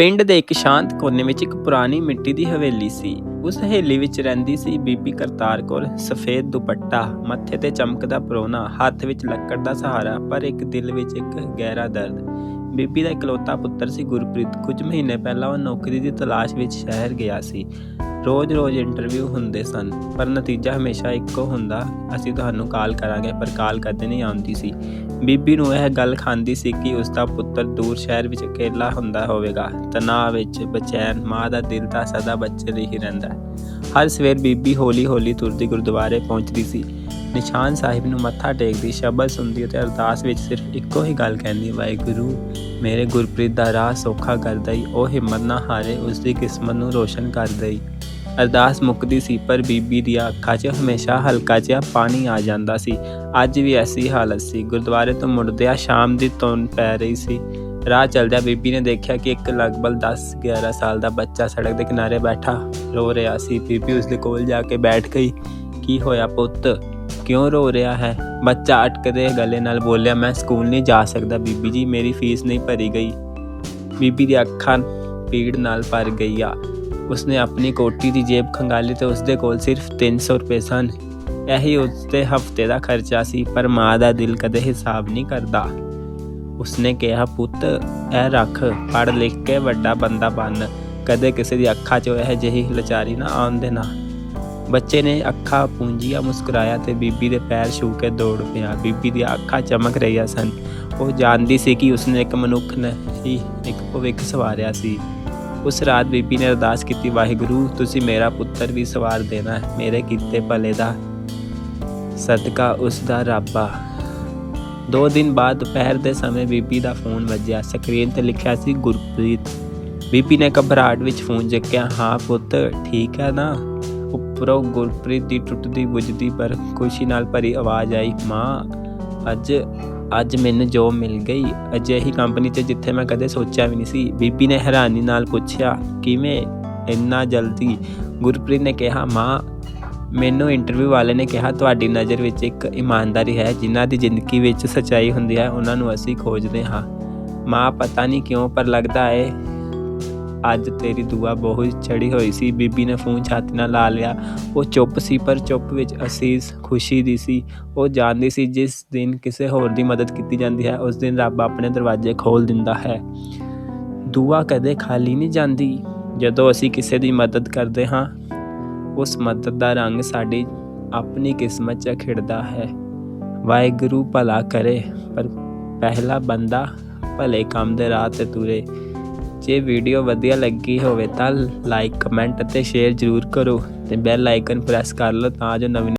ਪਿੰਡ ਦੇ ਇੱਕ ਸ਼ਾਂਤ ਕੋਨੇ ਵਿੱਚ ਇੱਕ ਪੁਰਾਣੀ ਮਿੱਟੀ ਦੀ ਹਵੇਲੀ ਸੀ। ਉਸ ਹਵੇਲੀ ਵਿੱਚ ਰਹਿੰਦੀ ਸੀ ਬੀਬੀ ਕਰਤਾਰ ਕੌਰ। ਸਫੇਦ ਦੁਪੱਟਾ, ਮੱਥੇ ਤੇ ਚਮਕਦਾ ਪਰੋਨਾ ਹੱਥ ਵਿੱਚ ਲੱਕੜ ਦਾ ਸਹਾਰਾ, ਪਰ ਇੱਕ ਦਿਲ ਵਿੱਚ ਇੱਕ ਗਹਿਰਾ ਦਰਦ। ਬੀਬੀ ਦਾ ਇਕਲੌਤਾ ਪੁੱਤਰ ਸੀ ਗੁਰਪ੍ਰੀਤ। ਕੁਝ ਮਹੀਨੇ ਪਹਿਲਾਂ ਉਹ ਨੌਕਰੀ ਦੀ ਤਲਾਸ਼ ਵਿੱਚ ਸ਼ਹਿਰ ਗਿਆ ਸੀ। ਰੋਜ਼-ਰੋਜ਼ ਇੰਟਰਵਿਊ ਹੁੰਦੇ ਸਨ, ਪਰ ਨਤੀਜਾ ਹਮੇਸ਼ਾ ਇੱਕੋ ਹੁੰਦਾ, ਅਸੀਂ ਤੁਹਾਨੂੰ ਕਾਲ ਕਰਾਂਗੇ, ਪਰ ਕਾਲ ਕਦੇ ਨਹੀਂ ਆਉਂਦੀ ਸੀ। ਬੀਬੀ ਨੂੰ ਇਹ ਗੱਲ ਖਾਂਦੀ ਸੀ ਕਿ ਉਸ ਦਾ ਪੁੱਤਰ ਦੂਰ ਸ਼ਹਿਰ ਵਿੱਚ ਇਕੱਲਾ ਹੁੰਦਾ ਹੋਵੇਗਾ, ਤਣਾਅ ਵਿੱਚ ਬਚੈਨ, ਮਾਂ ਦਾ ਦਿਲ ਤਾਂ ਸਦਾ ਬੱਚੇ ਲਈ ਹੀ ਰਹਿੰਦਾ ਹਰ ਸਵੇਰ ਬੀਬੀ ਹੌਲੀ-ਹੌਲੀ ਤੁਰਦੀ ਗੁਰਦੁਆਰੇ ਪਹੁੰਚਦੀ ਸੀ। ਨਿਸ਼ਾਨ ਸਾਹਿਬ ਨੂੰ ਮੱਥਾ ਟੇਕਦੀ, ਸ਼ਬਦ ਸੁਣਦੀ ਅਤੇ ਅਰਦਾਸ ਵਿੱਚ ਸਿਰਫ ਇੱਕੋ ਹੀ ਗੱਲ ਕਹਿੰਦੀ, ਵਾਹਿਗੁਰੂ, ਮੇਰੇ ਗੁਰਪ੍ਰੀਤ ਦਾ ਰਾਹ ਸੌਖਾ ਕਰ ਦਈ, ਉਹ ਹਿੰਮਤ ਨਾ ਹਾਰੇ ਉਸ ਦੀ ਕਿਸਮਤ ਨੂੰ ਰੋਸ਼ਨ ਕਰ ਦਈ। ਅਰਦਾਸ ਮੁੱਕਦੀ ਸੀ, ਪਰ ਬੀਬੀ ਦੀਆਂ ਅੱਖਾਂ 'ਚ ਹਮੇਸ਼ਾ ਹਲਕਾ ਜਿਹਾ ਪਾਣੀ ਆ ਜਾਂਦਾ ਸੀ। ਅੱਜ ਵੀ ਐਸੀ ਹਾਲਤ ਸੀ। ਗੁਰਦੁਆਰੇ ਤੋਂ ਮੁੜਦਿਆਂ ਸ਼ਾਮ ਦੀ ਧੁੰਦ ਪੈ ਰਹੀ ਸੀ। ਰਾਹ ਚਲਦਿਆਂ ਬੀਬੀ ਨੇ ਦੇਖਿਆ ਕਿ ਇੱਕ ਲਗਭਗ 10-11 ਸਾਲ ਦਾ ਬੱਚਾ ਸੜਕ ਦੇ ਕਿਨਾਰੇ ਬੈਠਾ ਰੋ ਰਿਹਾ ਸੀ। ਬੀਬੀ ਉਸ ਦੇ ਕੋਲ ਜਾ ਕੇ ਬੈਠ ਗਈ। ਕੀ ਹੋਇਆ ਪੁੱਤ? ਕਿਉਂ ਰੋ ਰਿਹਾ ਹੈ? ਬੱਚਾ ਅਟਕਦੇ ਗਲੇ ਨਾਲ ਬੋਲਿਆ, ਮੈਂ ਸਕੂਲ ਨਹੀਂ ਜਾ ਸਕਦਾ ਬੀਬੀ ਜੀ, ਮੇਰੀ ਫੀਸ ਨਹੀਂ ਭਰੀ ਗਈ। ਬੀਬੀ ਦੀ ਅੱਖਾਂ ਪੀੜ ਨਾਲ ਭਰ ਗਈਆਂ। ਉਸਨੇ ਆਪਣੀ ਕੋਟੀ ਦੀ ਜੇਬ ਖੰਗਾਲੀ ਤੇ ਉਸਦੇ ਕੋਲ ਸਿਰਫ 300 ਰੁਪਏ ਸਨ। ਇਹੀ ਉਸਦੇ ਹਫ਼ਤੇ ਦਾ ਖਰਚਾ ਸੀ, ਪਰ ਮਾਂ ਦਾ ਦਿਲ ਕਦੇ ਹਿਸਾਬ ਨਹੀਂ ਕਰਦਾ। ਉਸਨੇ ਕਿਹਾ, ਪੁੱਤ, ਇਹ ਰੱਖ ਪੜ ਲਿਖ ਕੇ ਵੱਡਾ ਬੰਦਾ ਬਣ। ਕਦੇ ਕਿਸੇ ਦੀ ਅੱਖਾਂ 'ਚੋਂ ਇਹ ਜਿਹੀ ਲਚਾਰੀ ਨਾ ਆਉਣ ਦੇਣਾ। ਬੱਚੇ ਨੇ ਅੱਖਾਂ ਪੂੰਝੀਆਂ ਮੁਸਕਰਾਇਆ ਤੇ ਬੀਬੀ ਦੇ ਪੈਰ ਛੂ ਕੇ ਦੌੜ ਪਿਆ। ਬੀਬੀ ਦੀਆਂ ਅੱਖਾਂ ਚਮਕ ਰਹੀਆਂ ਸਨ। ਉਹ ਜਾਣਦੀ ਸੀ ਕਿ ਉਸਨੇ ਇੱਕ ਮਨੁੱਖ ਨਹੀਂ, ਇੱਕ ਭਵਿੱਖ ਸਵਾਰਿਆ ਸੀ। ਉਸ ਰਾਤ ਬੀਬੀ ਨੇ ਅਰਦਾਸ ਕੀਤੀ, ਵਾਹਿਗੁਰੂ, ਤੁਸੀਂ ਮੇਰਾ ਪੁੱਤਰ ਵੀ ਸਵਾਰ ਦੇਣਾ ਮੇਰੇ ਕੀਤੇ ਭਲੇ ਦਾ ਸਦਕਾ ਉਸ ਦਾ ਰੱਬਾ ਦੋ ਦਿਨ ਬਾਅਦ ਦੁਪਹਿਰ ਦੇ ਸਮੇਂ ਬੀਬੀ ਦਾ ਫੋਨ ਵੱਜਿਆ। ਸਕਰੀਨ ਤੇ ਲਿਖਿਆ ਸੀ, ਗੁਰਪ੍ਰੀਤ। ਬੀਬੀ ਨੇ ਘਬਰਾਹਟ ਵਿੱਚ ਫੋਨ ਚੱਕਿਆ, ਹਾਂ ਪੁੱਤ, ਠੀਕ ਹੈ ਨਾ? ਉੱਪਰੋਂ ਗੁਰਪ੍ਰੀਤ ਦੀ ਟੁੱਟਦੀ ਬੁੱਝਦੀ ਪਰ ਖੁਸ਼ੀ ਨਾਲ ਭਰੀ ਆਵਾਜ਼ ਆਈ, ਮਾਂ, ਅੱਜ ਅੱਜ ਮੈਨੂੰ ਜੋਬ ਮਿਲ ਗਈ। ਅਜਿਹੀ ਕੰਪਨੀ 'ਚ ਜਿੱਥੇ ਮੈਂ ਕਦੇ ਸੋਚਿਆ ਵੀ ਨਹੀਂ ਸੀ। ਬੀਬੀ ਨੇ ਹੈਰਾਨੀ ਨਾਲ ਪੁੱਛਿਆ, ਕਿਵੇਂ ਇੰਨਾ ਜਲਦੀ? ਗੁਰਪ੍ਰੀਤ ਨੇ ਕਿਹਾ, ਮਾਂ, ਮੈਨੂੰ ਇੰਟਰਵਿਊ ਵਾਲੇ ਨੇ ਕਿਹਾ, ਤੁਹਾਡੀ ਨਜ਼ਰ ਵਿੱਚ ਇੱਕ ਇਮਾਨਦਾਰੀ ਹੈ, ਜਿਨ੍ਹਾਂ ਦੀ ਜ਼ਿੰਦਗੀ ਵਿੱਚ ਸਚਾਈ ਹੁੰਦੀ ਹੈ, ਉਹਨਾਂ ਨੂੰ ਅਸੀਂ ਖੋਜਦੇ ਹਾਂ। ਮਾਂ, ਪਤਾ ਨਹੀਂ ਕਿਉਂ, ਪਰ ਲੱਗਦਾ ਹੈ ਅੱਜ ਤੇਰੀ ਦੁਆ ਬਹੁਤ ਚੜੀ ਹੋਈ ਸੀ। ਬੀਬੀ ਨੇ ਫੋਨ ਛਾਤੀ ਨਾਲ ਲਾ ਲਿਆ। ਉਹ ਚੁੱਪ ਸੀ, ਪਰ ਚੁੱਪ ਵਿੱਚ ਅਸੀਸ ਖੁਸ਼ੀ ਦੀ ਸੀ। ਉਹ ਜਾਣਦੀ ਸੀ, ਜਿਸ ਦਿਨ ਕਿਸੇ ਹੋਰ ਦੀ ਮਦਦ ਕੀਤੀ ਜਾਂਦੀ ਹੈ, ਉਸ ਦਿਨ ਰੱਬ ਆਪਣੇ ਦਰਵਾਜ਼ੇ ਖੋਲ ਦਿੰਦਾ ਹੈ। ਦੁਆ ਕਦੇ ਖਾਲੀ ਨਹੀਂ ਜਾਂਦੀ। ਜਦੋਂ ਅਸੀਂ ਕਿਸੇ ਦੀ ਮਦਦ ਕਰਦੇ ਹਾਂ, ਉਸ ਮਦਦ ਦਾ ਰੰਗ ਸਾਡੀ ਆਪਣੀ ਕਿਸਮਤ 'ਚ ਖਿੜਦਾ ਹੈ। ਵਾਹਿਗੁਰੂ ਭਲਾ ਕਰੇ, ਪਰ ਪਹਿਲਾ ਬੰਦਾ ਭਲੇ ਕੰਮ ਦੇ ਰਾਹ ਤੇ ਤੁਰੇ। ਜੇ ਵੀਡੀਓ ਵਧੀਆ ਲੱਗੀ ਹੋਵੇ ਤਾਂ ਲਾਈਕ ਕਮੈਂਟ ਅਤੇ ਸ਼ੇਅਰ ਜ਼ਰੂਰ ਕਰੋ ਤੇ ਬੈਲ ਆਈਕਨ ਪ੍ਰੈਸ ਕਰ ਲਓ ਤਾਂ ਜੋ ਨਵੀਂ